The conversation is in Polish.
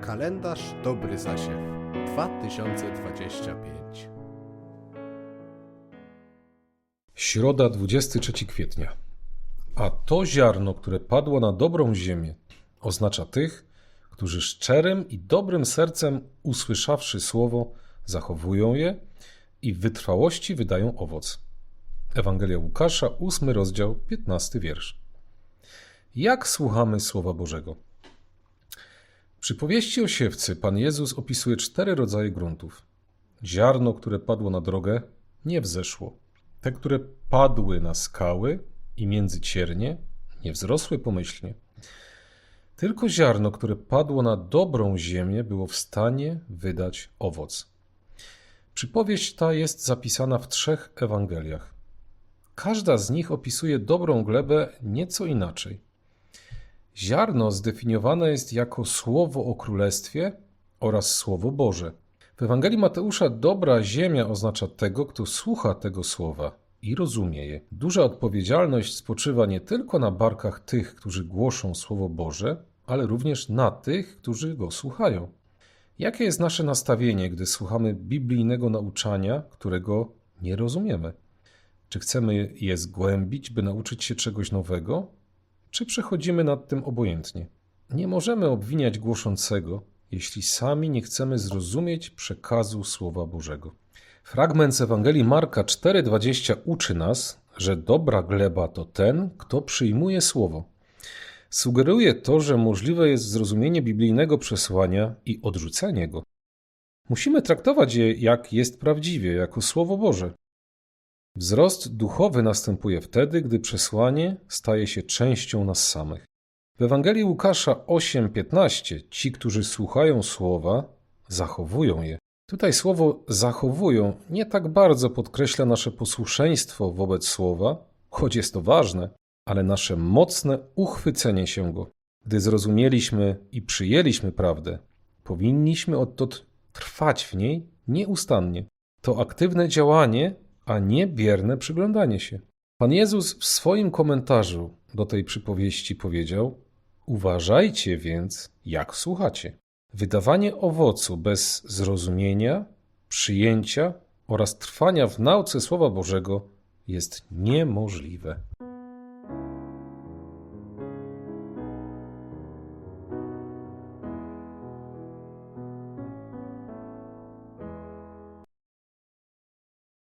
Kalendarz Dobry Zasiew 2025 Środa, 23 kwietnia. A to ziarno, które padło na dobrą ziemię, oznacza tych, którzy szczerym i dobrym sercem, usłyszawszy słowo, zachowują je i w wytrwałości wydają owoc. Ewangelia Łukasza, 8 rozdział, 15 wiersz. Jak słuchamy Słowa Bożego? Przy powieści o siewcy Pan Jezus opisuje cztery rodzaje gruntów. Ziarno, które padło na drogę, nie wzeszło. Te, które padły na skały i między ciernie, nie wzrosły pomyślnie. Tylko ziarno, które padło na dobrą ziemię, było w stanie wydać owoc. Przypowieść ta jest zapisana w trzech Ewangeliach. Każda z nich opisuje dobrą glebę nieco inaczej. Ziarno zdefiniowane jest jako słowo o królestwie oraz słowo Boże. W Ewangelii Mateusza dobra ziemia oznacza tego, kto słucha tego słowa i rozumie je. Duża odpowiedzialność spoczywa nie tylko na barkach tych, którzy głoszą słowo Boże, ale również na tych, którzy go słuchają. Jakie jest nasze nastawienie, gdy słuchamy biblijnego nauczania, którego nie rozumiemy? Czy chcemy je zgłębić, by nauczyć się czegoś nowego, czy przechodzimy nad tym obojętnie? Nie możemy obwiniać głoszącego, jeśli sami nie chcemy zrozumieć przekazu Słowa Bożego. Fragment z Ewangelii Marka 4:20 uczy nas, że dobra gleba to ten, kto przyjmuje Słowo. Sugeruje to, że możliwe jest zrozumienie biblijnego przesłania i odrzucenie go. Musimy traktować je jak jest prawdziwie, jako Słowo Boże. Wzrost duchowy następuje wtedy, gdy przesłanie staje się częścią nas samych. W Ewangelii Łukasza 8:15 ci, którzy słuchają słowa, zachowują je. Tutaj słowo zachowują nie tak bardzo podkreśla nasze posłuszeństwo wobec słowa, choć jest to ważne, ale nasze mocne uchwycenie się go. Gdy zrozumieliśmy i przyjęliśmy prawdę, powinniśmy odtąd trwać w niej nieustannie. To aktywne działanie, a nie bierne przyglądanie się. Pan Jezus w swoim komentarzu do tej przypowieści powiedział: Uważajcie więc, jak słuchacie. Wydawanie owocu bez zrozumienia, przyjęcia oraz trwania w nauce Słowa Bożego jest niemożliwe.